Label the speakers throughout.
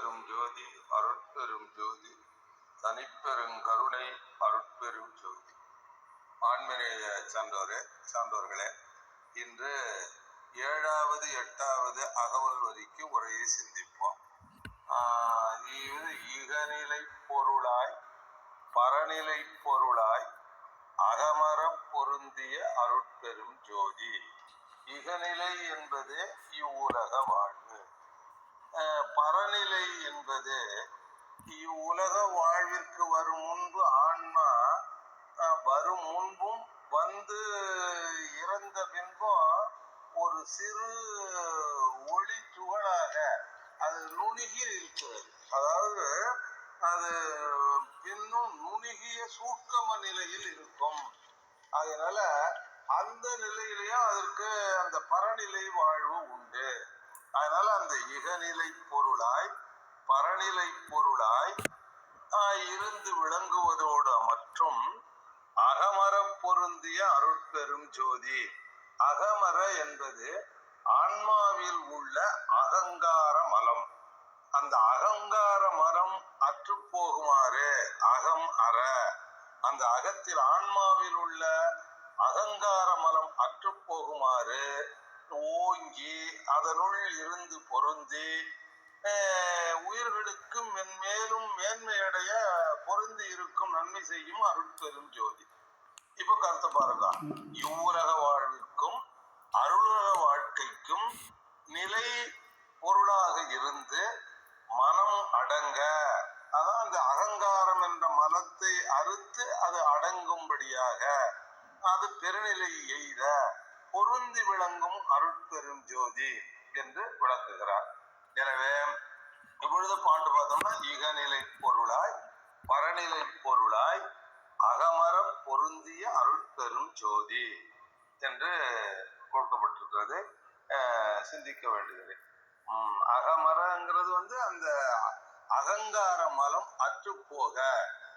Speaker 1: அருட்பெரும் ஜோதி அருட்பெரும் ஜோதி தனிப்பெருங்கருணை அருட்பெரும் ஜோதி. ஆன்மீக சான்றோரே சான்றோர்களே இன்று ஏழாவது எட்டாவது அகவல் வரிக்கு உரையை சிந்திப்போம். ஆஹ் இது இகநிலை பொருளாய் பரநிலை பொருளாய் அகமரப் பொருந்திய அருட்பெரும் ஜோதி. இகநிலை என்பது இவ்வுலக வாழ்வு. என்பது இவ்வுலக வாழ்விற்கு வரும் முன்பு ஆன்மா வரும் முன்பும் வந்து இறந்த பின்பும் ஒரு சிறு ஒளி துகளாக அது நுணுகி இருக்கிறது. அதாவது அது பின்னும் நுணுகிய சூட்கம நிலையில் இருக்கும். அதனால அந்த நிலையிலேயும் அதற்கு அந்த பரநிலை வாழ்வு உண்டு. அதனால அந்த இகநிலை பொருளாய் பரநிலை பொருளாய் ஆஹ், இருந்து விளங்குவதோடு மற்றும் அகமர பொருந்திய அருட்பெரும் ஜோதி. அகமர என்பது ஆன்மாவில் உள்ள அகங்கார மலம். அந்த அகங்கார மரம் அற்று போகுமாறு அகம் அற. அந்த அகத்தில் ஆன்மாவில் உள்ள அகங்கார மலம் அற்று போகுமாறு ஓங்கி அதனுள் இருந்து பொருந்தி உயிர்களுக்கு மென்மேலும் மேன்மையடைய பொருந்தி இருக்கும் நன்மை செய்யும் அருட்பெரும் ஜோதி. இப்ப கருத்தை பாருங்க. இவ்வுலக வாழ்விற்கும் அருளுலக வாழ்க்கைக்கும் நிலை பொருளாக இருந்து மனம் அடங்க அதான் அந்த அகங்காரம் என்ற மனத்தை அறுத்து அது அடங்கும்படியாக அது பெருநிலை எய்த பொருந்தி விளங்கும் அருட்பெரும் ஜோதி என்று விளக்குகிறார். எனவே இப்பொழுது பாட்டு பார்த்தோம்னா இகநிலை பொருளாய் பரநிலை பொருளாய் அகமரம் பொருந்திய அருட்பெரும் ஜோதி என்று கொடுக்கப்பட்டிருக்கிறது. அஹ் சிந்திக்க வேண்டுகிறது உம் அகமரங்கிறது வந்து அந்த அகங்கார மலம் அற்று போக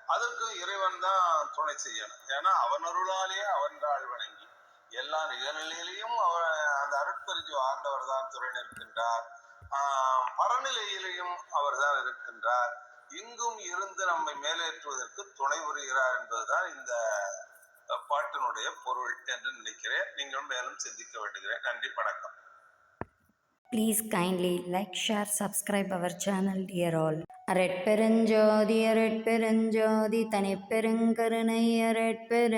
Speaker 1: அதற்கு இறைவன் தான் துணை செய்யணும். ஏன்னா அவன் அருளாலேயே அவன் வணங்கி எல்லா நிகழ்நிலையிலையும் அவன் அந்த அருட்பெருஜு ஆண்டவர் தான் துறை நிற்கின்றார். பரநிலையிலையும் அவர் தான் இருக்கின்றார். இங்கும் இருந்து நம்மை மேலேற்றுவதற்கு துணை புரிகிறார் என்பதுதான் இந்த பாட்டினுடைய பொருள் என்று நினைக்கிறேன். நீங்களும் மேலும் சிந்திக்க வேண்டுகிறேன். நன்றி வணக்கம்.
Speaker 2: Please kindly channel share, all our channel, dear all. அரட்பெருஞ்சோதி அரட்பெருஞ்சோதி தனிப்பெருங்கருணை அரட்பெருஞ்சோதி